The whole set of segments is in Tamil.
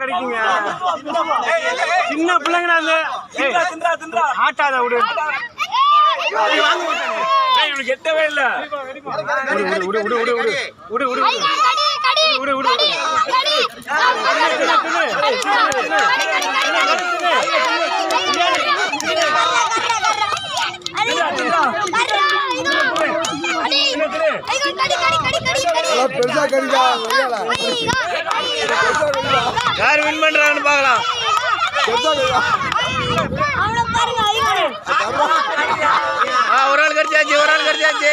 கிடைக்குங்க. சின்ன பிள்ளைங்கடா அது ஏய், தின்றா தின்றா. ஆட்டாத விடு. இவனுக்கு எட்டவே இல்ல. விடு விடு விடு விடு விடு விடு. விடு விடு விடு. விடு விடு பெருசா கடிக்கா யார் வின் பண்றாங்கன்னு பார்க்கலாம். அவனை பாருங்க ஐயோ. ஆ ஒரு ஆள் கடிச்சாச்சு ஒரு ஆள் கடிச்சாச்சு.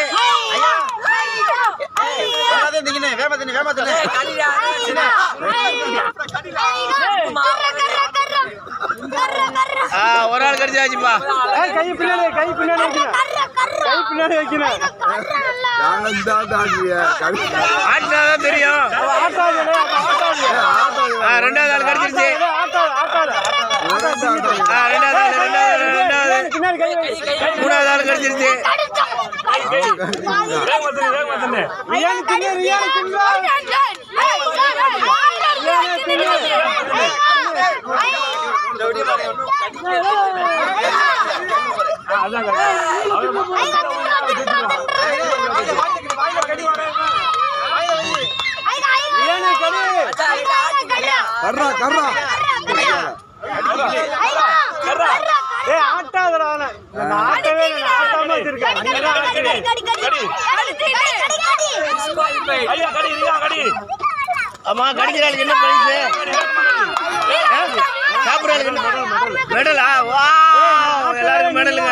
ஆ ஒரு ஆள் கடிச்சாச்சுப்பா. கை பின்னாடி கை பின்னாடி தெரியும் ரெண்டாவது ஆள் கிடைச்சிருச்சு ரெண்டாவது ரெண்டாவது ரெண்டாவது மூணாவது ஆள் கிடைச்சிருச்சு அதான் கர்ரா கர்ரா ஏ ஆட்டாதடா நான் ஆட்டவே ஆட்டாம வச்சிருக்கேன் ஆமா மெடலா மெடலுங்க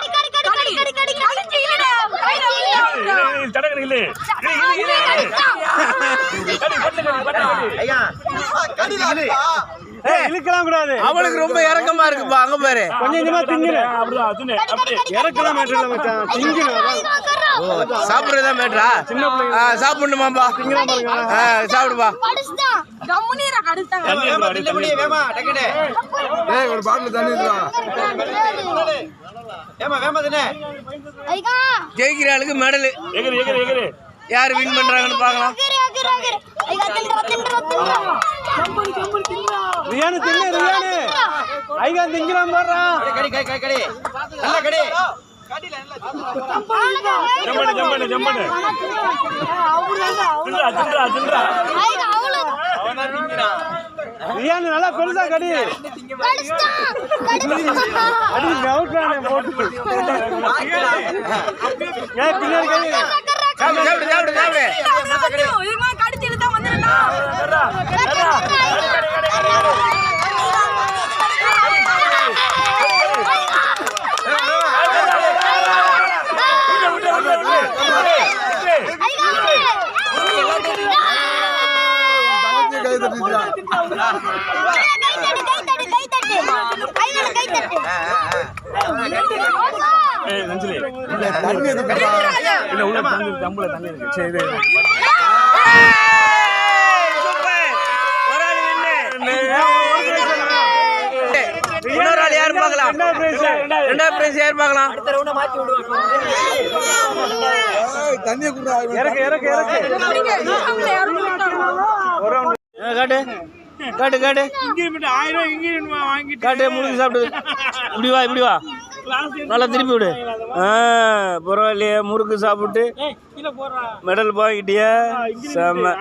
இழுக்கலாம் கூடாது. அவளுக்கு ரொம்ப இறக்கமா இருக்குப்பா அங்க பாரு. கொஞ்சம் கொஞ்சமா திங்கின இறக்கலாம் மேட்டர் மச்சான். திங்கின சாப்பிடுறதா மேட்டரா சின்ன பிள்ளைங்க சாப்பிடுப்பா. ஒரு தண்ணி ஜெயிக்கிற ஆளுக்கு மெடலு யாரு வின் பண்றாங்கன்னு பாக்கலாம் ரியானு தின்னு ரியானு. ஐயா திங்கிறான் பாடுறான் ஜம்பனு ஜம்பனு ஜம்பனு தின்றா தின்றா தின்றா. ரியானு நல்லா பெருசா கடி. அடி நவுட்டானே போட்டு ஏய் பின்னாடி சாப்பிடு சாப்பிடு சாப்பிடு சாப்பிடு. இதுமா கடிச்சு இழுத்தா வந்துடலாம் Yeah. இல்ல உள்ள தண்ணி தம்புல தண்ணி இருக்கு சரி இன்னொரு ஆள் யார் பார்க்கலாம் ரெண்டாவது பிரைஸ் யார் பார்க்கலாம் ஏய், தண்ணியை குடுறா இறக்கு இறக்கு இறக்கு ஒரு. காட்டு காட்டு. காட்டு ஆயிரம் இங்கிலீஷ் வாங்கிட்டு காட்டு முடிஞ்சு சாப்பிடு. இப்படி வா இப்படி வா. நல்லா திருப்பி விடு. ஆ பரவாயில்லையே முறுக்கு சாப்பிட்டு மெடல் வாங்கிட்டியா. செம்ம